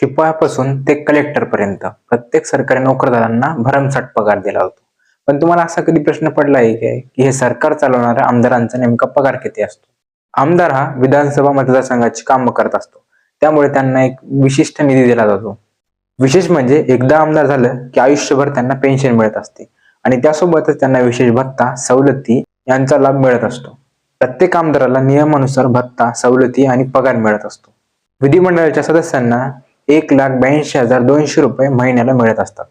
शिपायापासून ते कलेक्टरपर्यंत प्रत्येक सरकारी नोकरदारांना भरमसाठ पगार दिला जातो. पण तुम्हाला असा कधी प्रश्न पडला आहे काय की हे सरकार चालवणाऱ्या आमदारांचा नेमका पगार किती असतो? आमदार हा विधानसभा मतदारसंघाची कामं करत असतो. त्यामुळे त्यांना एक विशिष्ट निधी दिला जातो. विशेष म्हणजे एकदा आमदार झालं की आयुष्यभर त्यांना पेन्शन मिळत असते. आणि त्यासोबतच त्यांना विशेष भत्ता सवलती यांचा लाभ मिळत असतो. प्रत्येक आमदाराला नियमानुसार भत्ता सवलती आणि पगार मिळत असतो. विधिमंडळाच्या सदस्यांना एक लाख ब्याऐंशी हजार दोनशे रुपये महिन्याला मिळत असतात.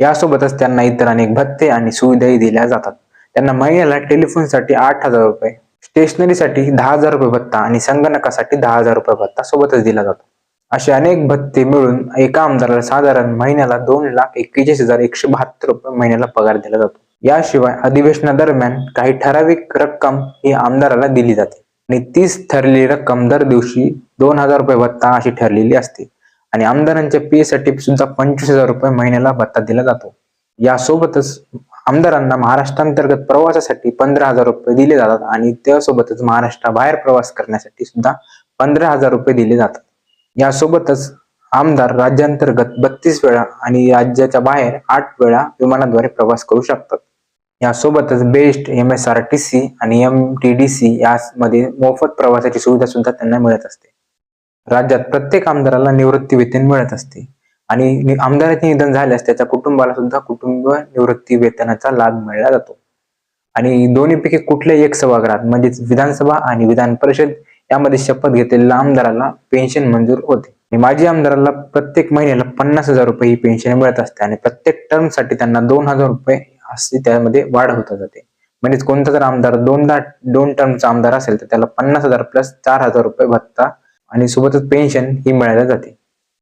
यासोबतच त्यांना इतर अनेक भत्ते आणि सुविधाही दिल्या जातात. त्यांना महिन्याला टेलिफोनसाठी आठ हजार रुपये स्टेशनरीसाठी दहा हजार रुपये भत्ता आणि संगणकासाठी दहा हजार रुपये भत्ता सोबतच दिला जातो. असे अनेक भत्ते मिळून एका आमदाराला साधारण महिन्याला दोन लाख एक्केचाळीस हजार एकशे बहात्तर रुपये महिन्याला पगार दिला जातो. याशिवाय अधिवेशनादरम्यान काही ठराविक रक्कम ही आमदाराला दिली जाते आणि तीच ठरलेली रक्कम दर दिवशी दोन हजार रुपये भत्ता अशी ठरलेली असते. आणि आमदारांच्या पी साठी सुद्धा पंचवीस हजार रुपये महिन्याला भत्ता दिला जातो. यासोबतच आमदारांना महाराष्ट्रांतर्गत प्रवासासाठी पंधरा हजार रुपये दिले जातात आणि त्यासोबतच महाराष्ट्राबाहेर प्रवास करण्यासाठी सुद्धा पंधरा हजार रुपये दिले जातात. यासोबतच आमदार राज्यांतर्गत बत्तीस वेळा आणि राज्याच्या बाहेर आठ वेळा विमानाद्वारे प्रवास करू शकतात. यासोबतच BEST M S R T C आणि एम टी डी सी यामध्ये मोफत प्रवासाची सुविधा सुद्धा त्यांना मिळत असते. राज्यात प्रत्येक आमदाराला निवृत्ती वेतन मिळत असते. आणि आमदाराचे निधन झाल्यास त्याच्या कुटुंबाला सुद्धा कुटुंब निवृत्ती वेतनाचा लाभ मिळला जातो. आणि दोन्हीपैकी कुठल्याही एक सभागृहात म्हणजेच विधानसभा आणि विधान परिषद यामध्ये शपथ घेतलेल्या आमदाराला पेन्शन मंजूर होते. आणि माजी आमदाराला प्रत्येक महिन्याला पन्नास हजार रुपये ही पेन्शन मिळत असते आणि प्रत्येक टर्मसाठी त्यांना दोन हजार रुपये अशी त्यामध्ये वाढ होत जाते. म्हणजेच कोणता जर आमदार दोनदा दोन टर्मचा आमदार असेल तर त्याला पन्नास हजार प्लस चार हजार रुपये भत्ता आणि सोबतच पेन्शन ही मिळायला जाते.